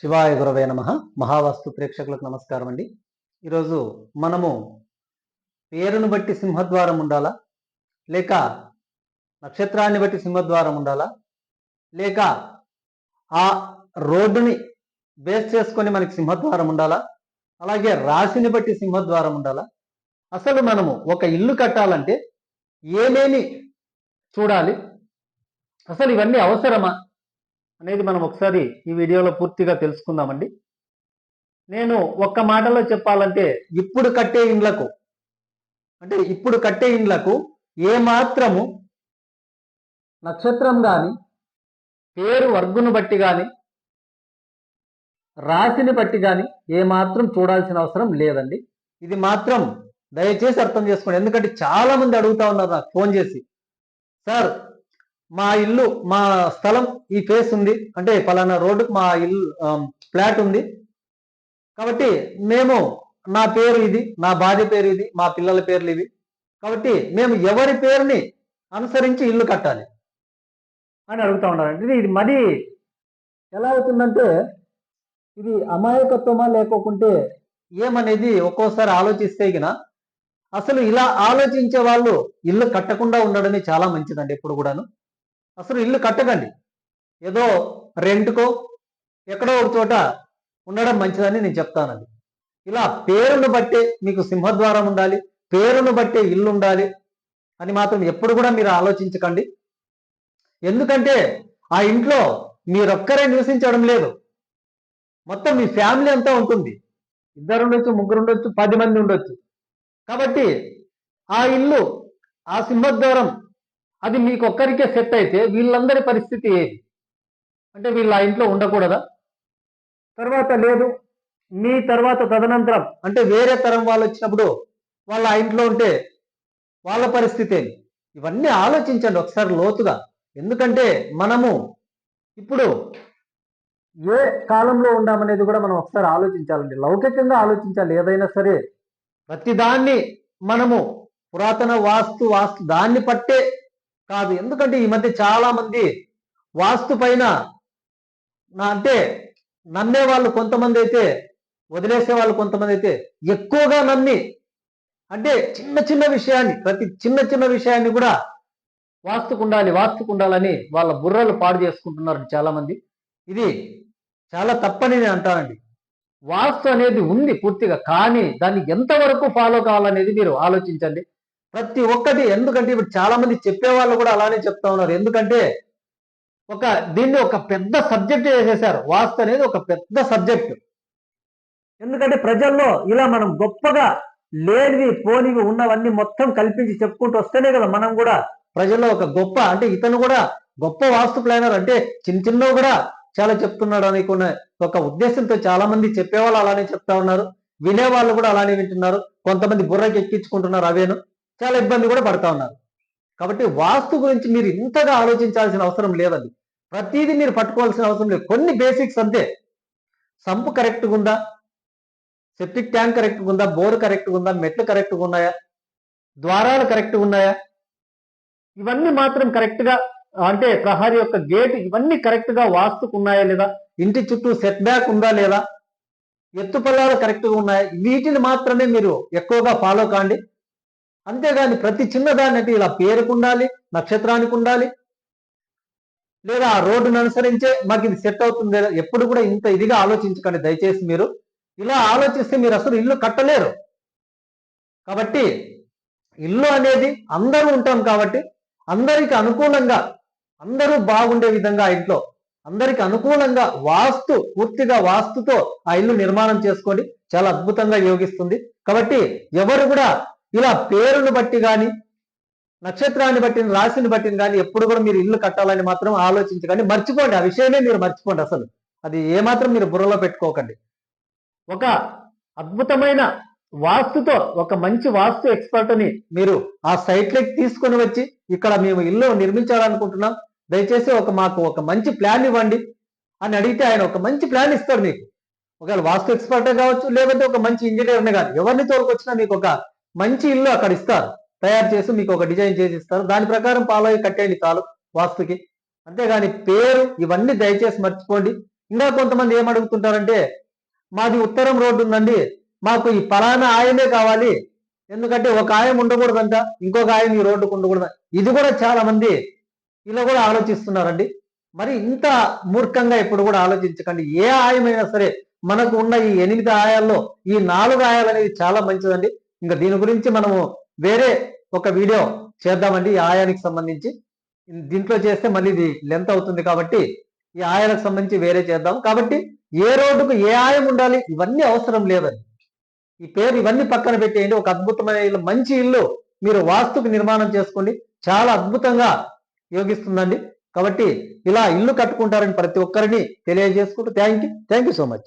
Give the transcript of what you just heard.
శివాయ గురవే నమ. మహావాస్తు ప్రేక్షకులకు నమస్కారం అండి. ఈరోజు మనము పేరును బట్టి సింహద్వారం ఉండాలా? లేక నక్షత్రాన్ని బట్టి సింహద్వారం ఉండాలా? లేక ఆ రోడ్డుని బేస్ చేసుకొని మనకి సింహద్వారం ఉండాలా? అలాగే రాశిని బట్టి సింహద్వారం ఉండాలా? అసలు మనము ఒక ఇల్లు కట్టాలంటే ఏమేమి చూడాలి? అసలు ఇవన్నీ అవసరమా? అనేది మనం ఒకసారి ఈ వీడియోలో పూర్తిగా తెలుసుకుందామండి. నేను ఒక్క మాటలో చెప్పాలంటే ఇప్పుడు కట్టే ఇండ్లకు అంటే ఇప్పుడు కట్టే ఇండ్లకు ఏ మాత్రము నక్షత్రం కానీ పేరు వర్గును బట్టి కానీ రాశిని బట్టి కానీ ఏ మాత్రం చూడాల్సిన అవసరం లేదండి. ఇది మాత్రం దయచేసి అర్థం చేసుకోండి. ఎందుకంటే చాలా మంది అడుగుతా ఉన్నారు నాకు ఫోన్ చేసి. సార్ మా ఇల్లు మా స్థలం ఈ ఫేస్ ఉంది. అంటే పలానా రోడ్డు మా ఇల్లు ఫ్లాట్ ఉంది. కాబట్టి మేము నా పేరు ఇది నా భార్య పేరు ఇది మా పిల్లల పేర్లు ఇవి. కాబట్టి మేము ఎవరి పేరుని అనుసరించి ఇల్లు కట్టాలి అని అడుగుతా ఉన్నారండి. ఇది మరి ఎలా అవుతుందంటే ఇది అమాయకత్వమా లేకోకుంటే ఏమనేది ఒక్కోసారి ఆలోచిస్తే గిన అసలు ఇలా ఆలోచించే వాళ్ళు ఇల్లు కట్టకుండా ఉండడమే చాలా మంచిదండి ఎప్పుడు కూడాను. అసలు ఇల్లు కట్టకండి. ఏదో రెంట్కో ఎక్కడో ఒక చోట ఉండడం మంచిదని నేను చెప్తానండి. ఇలా పేరును బట్టే మీకు సింహద్వారం ఉండాలి పేరును బట్టే ఇల్లు ఉండాలి అని మాత్రం ఎప్పుడు కూడా మీరు ఆలోచించకండి. ఎందుకంటే ఆ ఇంట్లో మీరొక్కరే నివసించడం లేదు. మొత్తం మీ ఫ్యామిలీ అంతా ఉంటుంది. ఇద్దరు ఉండొచ్చు ముగ్గురు ఉండొచ్చు పది మంది ఉండొచ్చు. కాబట్టి ఆ ఇల్లు ఆ సింహద్వారం అది మీకు ఒక్కరికే సెట్ అయితే వీళ్ళందరి పరిస్థితి ఏది? అంటే వీళ్ళు ఆ ఇంట్లో ఉండకూడదా? తర్వాత లేదు. మీ తర్వాత తదనంతరం అంటే వేరే తరం వాళ్ళు వచ్చినప్పుడు వాళ్ళు ఆ ఇంట్లో ఉంటే వాళ్ళ పరిస్థితి ఏంటి ఇవన్నీ ఆలోచించండి ఒకసారి లోతుగా. ఎందుకంటే మనము ఇప్పుడు ఏ కాలంలో ఉండామనేది కూడా మనం ఒకసారి ఆలోచించాలండి. లౌకికంగా ఆలోచించాలి ఏదైనా సరే. ప్రతిదాన్ని మనము పురాతన వాస్తు వాస్తు దాన్ని పట్టే కాదు. ఎందుకంటే ఈ మధ్య చాలా మంది వాస్తు పైన నా అంటే నమ్మే వాళ్ళు కొంతమంది అయితే వదిలేసే వాళ్ళు కొంతమంది అయితే ఎక్కువగా నమ్మి అంటే చిన్న చిన్న విషయాన్ని ప్రతి చిన్న చిన్న విషయాన్ని కూడా వాస్తుకుండాలి వాస్తుకుండాలని వాళ్ళ బుర్రలు పాడు చేసుకుంటున్నారు చాలా మంది ఇది చాలా తప్పని నేను అంటానండి. వాస్తు అనేది ఉంది పూర్తిగా కానీ దాన్ని ఎంతవరకు ఫాలో కావాలనేది మీరు ఆలోచించండి. ప్రతి ఒక్కటి ఎందుకంటే ఇప్పుడు చాలా మంది చెప్పే వాళ్ళు కూడా అలానే చెప్తా ఉన్నారు. ఎందుకంటే ఒక దీన్ని ఒక పెద్ద సబ్జెక్ట్ చేసేసారు వాస్తు అనేది ఒక పెద్ద సబ్జెక్ట్. ఎందుకంటే ప్రజల్లో ఇలా మనం గొప్పగా లేనివి పోనివి ఉన్నవన్నీ మొత్తం కల్పించి చెప్పుకుంటూ వస్తేనే కదా మనం కూడా ప్రజల్లో ఒక గొప్ప అంటే ఇతను కూడా గొప్ప వాస్తు ప్లానర్ అంటే చిన్న చిన్నవి కూడా చాలా చెప్తున్నాడు అనుకున్న ఒక ఉద్దేశంతో చాలా మంది చెప్పేవాళ్ళు అలానే చెప్తా ఉన్నారు. వినేవాళ్ళు కూడా అలానే వింటున్నారు. కొంతమంది బుర్రకి ఎక్కించుకుంటున్నారు అవేను. చాలా ఇబ్బంది కూడా పడతా ఉన్నారు. కాబట్టి వాస్తు గురించి మీరు ఇంతగా ఆలోచించాల్సిన అవసరం లేదండి. ప్రతిదీ మీరు పట్టుకోవాల్సిన అవసరం లేదు. కొన్ని బేసిక్స్ అంతే. సంపు కరెక్ట్గా ఉందా? సెప్టిక్ ట్యాంక్ కరెక్ట్గా ఉందా? బోర్ కరెక్ట్గా ఉందా? మెట్లు కరెక్ట్గా ఉన్నాయా? ద్వారాలు కరెక్ట్గా ఉన్నాయా? ఇవన్నీ మాత్రం కరెక్ట్గా అంటే ప్రహారీ యొక్క గేట్ ఇవన్నీ కరెక్ట్గా వాస్తుకు ఉన్నాయా లేదా? ఇంటి చుట్టూ సెట్ బ్యాక్ ఉందా లేదా? ఎత్తు పల్లాలు కరెక్ట్గా ఉన్నాయా? వీటిని మాత్రమే మీరు ఎక్కువగా ఫాలో కాండి. అంతేగాని ప్రతి చిన్నదాన్ని అంటే ఇలా పేరుకు ఉండాలి నక్షత్రానికి ఉండాలి లేదా ఆ రోడ్డును అనుసరించే మాకు ఇది సెట్ అవుతుంది లేదా ఎప్పుడు కూడా ఇంత ఇదిగా ఆలోచించకండి దయచేసి మీరు. ఇలా ఆలోచిస్తే మీరు అసలు ఇల్లు కట్టలేరు. కాబట్టి ఇల్లు అనేది అందరూ ఉంటాం కాబట్టి అందరికి అనుకూలంగా అందరూ బాగుండే విధంగా ఇంట్లో అందరికి అనుకూలంగా వాస్తు పూర్తిగా వాస్తుతో ఆ ఇల్లు నిర్మాణం చేసుకోండి. చాలా అద్భుతంగా యోగిస్తుంది. కాబట్టి ఎవరు కూడా ఇలా పేరును బట్టి కానీ నక్షత్రాన్ని బట్టి రాశిని బట్టి కానీ ఎప్పుడు కూడా మీరు ఇల్లు కట్టాలని మాత్రం ఆలోచించకండి. మర్చిపోండి. ఆ విషయమే మీరు మర్చిపోండి అసలు. అది ఏమాత్రం మీరు బుర్రలో పెట్టుకోకండి. ఒక అద్భుతమైన వాస్తుతో ఒక మంచి వాస్తు ఎక్స్పర్ట్ని మీరు ఆ సైట్లోకి తీసుకొని వచ్చి ఇక్కడ మేము ఇల్లు నిర్మించాలనుకుంటున్నాం. దయచేసి ఒక మాకు ఒక మంచి ప్లాన్ ఇవ్వండి అని అడిగితే ఆయన ఒక మంచి ప్లాన్ ఇస్తాడు మీకు. ఒకవేళ వాస్తు ఎక్స్పర్ట్ కావచ్చు లేకపోతే ఒక మంచి ఇంజనీర్ని కాదు. ఎవరిని తోలుకొచ్చినా మీకు ఒక మంచి ఇల్లు అక్కడ ఇస్తారు. తయారు చేసి మీకు ఒక డిజైన్ చేసి ఇస్తారు. దాని ప్రకారం ఫాలో అయ్యి కట్టేయండి చాలు వాస్తుకి. అంతేగాని పేరు ఇవన్నీ దయచేసి మర్చిపోండి. ఇంకా కొంతమంది ఏం అడుగుతుంటారంటే మాది ఉత్తరం రోడ్డు ఉందండి. మాకు ఈ పలానా ఆయమే కావాలి. ఎందుకంటే ఒక ఆయం ఉండకూడదంట. ఇంకొక ఆయం ఈ రోడ్డుకు ఉండకూడదు. ఇది కూడా చాలా మంది ఇలా కూడా ఆలోచిస్తున్నారండి. మరి ఇంత మూర్ఖంగా ఇప్పుడు కూడా ఆలోచించకండి. ఏ ఆయమైనా సరే మనకు ఉన్న ఈ ఎనిమిది ఆయాల్లో ఈ నాలుగు ఆయాలు అనేది చాలా మంచిదండి. ఇంకా దీని గురించి మనము వేరే ఒక వీడియో చేద్దామండి ఈ ఆయానికి సంబంధించి. దీంట్లో చేస్తే మళ్ళీ ఇది లెంత్ అవుతుంది కాబట్టి ఈ ఆయాలకు సంబంధించి వేరే చేద్దాం. కాబట్టి ఏ రోడ్డుకు ఏ ఆయం ఉండాలి ఇవన్నీ అవసరం లేదని ఈ పేరు ఇవన్నీ పక్కన పెట్టేయండి. ఒక అద్భుతమైన ఇల్లు మంచి ఇల్లు మీరు వాస్తుకు నిర్మాణం చేసుకోండి. చాలా అద్భుతంగా యోగిస్తుందండి. కాబట్టి ఇలా ఇల్లు కట్టుకుంటారని ప్రతి ఒక్కరిని తెలియజేసుకుంటూ thank you. Thank you so much.